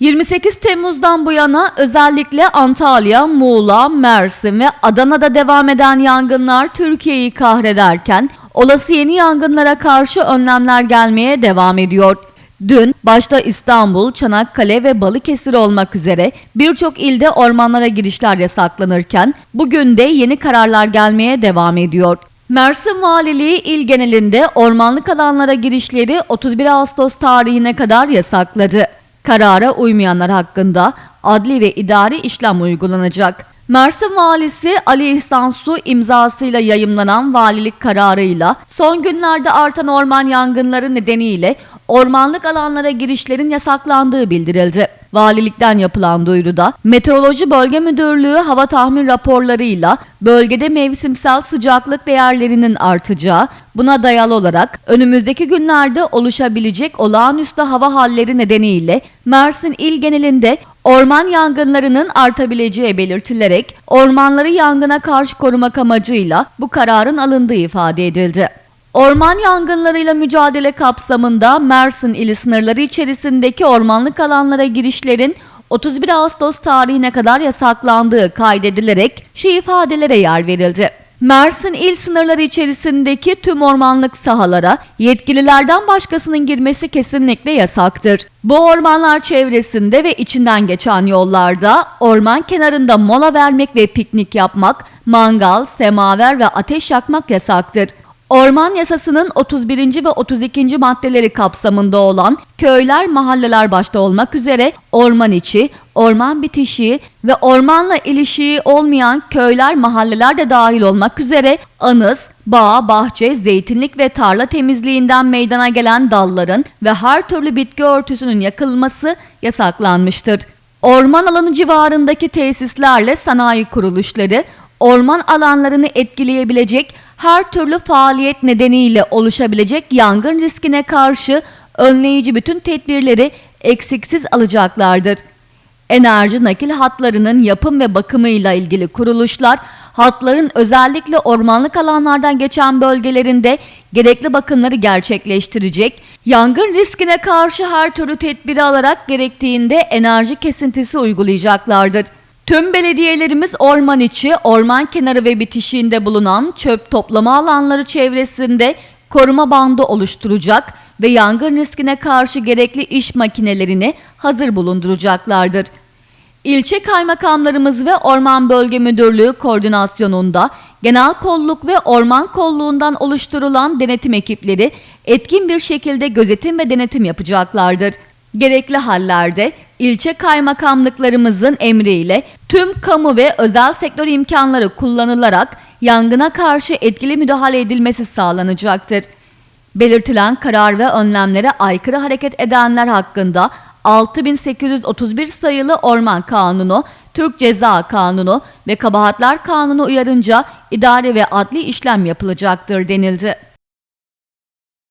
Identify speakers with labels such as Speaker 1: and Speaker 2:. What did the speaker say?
Speaker 1: 28 Temmuz'dan bu yana özellikle Antalya, Muğla, Mersin ve Adana'da devam eden yangınlar Türkiye'yi kahrederken olası yeni yangınlara karşı önlemler gelmeye devam ediyor. Dün başta İstanbul, Çanakkale ve Balıkesir olmak üzere birçok ilde ormanlara girişler yasaklanırken bugün de yeni kararlar gelmeye devam ediyor. Mersin Valiliği il genelinde ormanlık alanlara girişleri 31 Ağustos tarihine kadar yasakladı. Karara uymayanlar hakkında adli ve idari işlem uygulanacak. Mersin Valisi Ali İhsan Su imzasıyla yayımlanan valilik kararıyla son günlerde artan orman yangınları nedeniyle ormanlık alanlara girişlerin yasaklandığı bildirildi. Valilikten yapılan duyuruda Meteoroloji Bölge Müdürlüğü hava tahmin raporlarıyla bölgede mevsimsel sıcaklık değerlerinin artacağı, buna dayalı olarak önümüzdeki günlerde oluşabilecek olağanüstü hava halleri nedeniyle Mersin il genelinde orman yangınlarının artabileceği belirtilerek ormanları yangına karşı korumak amacıyla bu kararın alındığı ifade edildi. Orman yangınlarıyla mücadele kapsamında Mersin ili sınırları içerisindeki ormanlık alanlara girişlerin 31 Ağustos tarihine kadar yasaklandığı kaydedilerek şu ifadelere yer verildi. Mersin il sınırları içerisindeki tüm ormanlık sahalara yetkililerden başkasının girmesi kesinlikle yasaktır. Bu ormanlar çevresinde ve içinden geçen yollarda orman kenarında mola vermek ve piknik yapmak, mangal, semaver ve ateş yakmak yasaktır. Orman yasasının 31. ve 32. maddeleri kapsamında olan köyler, mahalleler başta olmak üzere orman içi, orman bitişiği ve ormanla ilişiği olmayan köyler, mahalleler de dahil olmak üzere anız, bağ, bahçe, zeytinlik ve tarla temizliğinden meydana gelen dalların ve her türlü bitki örtüsünün yakılması yasaklanmıştır. Orman alanı civarındaki tesislerle sanayi kuruluşları, orman alanlarını etkileyebilecek her türlü faaliyet nedeniyle oluşabilecek yangın riskine karşı önleyici bütün tedbirleri eksiksiz alacaklardır. Enerji nakil hatlarının yapım ve bakımıyla ilgili kuruluşlar, hatların özellikle ormanlık alanlardan geçen bölgelerinde gerekli bakımları gerçekleştirecek, yangın riskine karşı her türlü tedbiri alarak gerektiğinde enerji kesintisi uygulayacaklardır. Tüm belediyelerimiz orman içi, orman kenarı ve bitişiğinde bulunan çöp toplama alanları çevresinde koruma bandı oluşturacak ve yangın riskine karşı gerekli iş makinelerini hazır bulunduracaklardır. İlçe kaymakamlarımız ve Orman Bölge Müdürlüğü koordinasyonunda genel kolluk ve orman kolluğundan oluşturulan denetim ekipleri etkin bir şekilde gözetim ve denetim yapacaklardır. Gerekli hallerde ilçe kaymakamlıklarımızın emriyle tüm kamu ve özel sektör imkanları kullanılarak yangına karşı etkili müdahale edilmesi sağlanacaktır. Belirtilen karar ve önlemlere aykırı hareket edenler hakkında 6831 sayılı Orman Kanunu, Türk Ceza Kanunu ve Kabahatler Kanunu uyarınca idari ve adli işlem yapılacaktır denildi.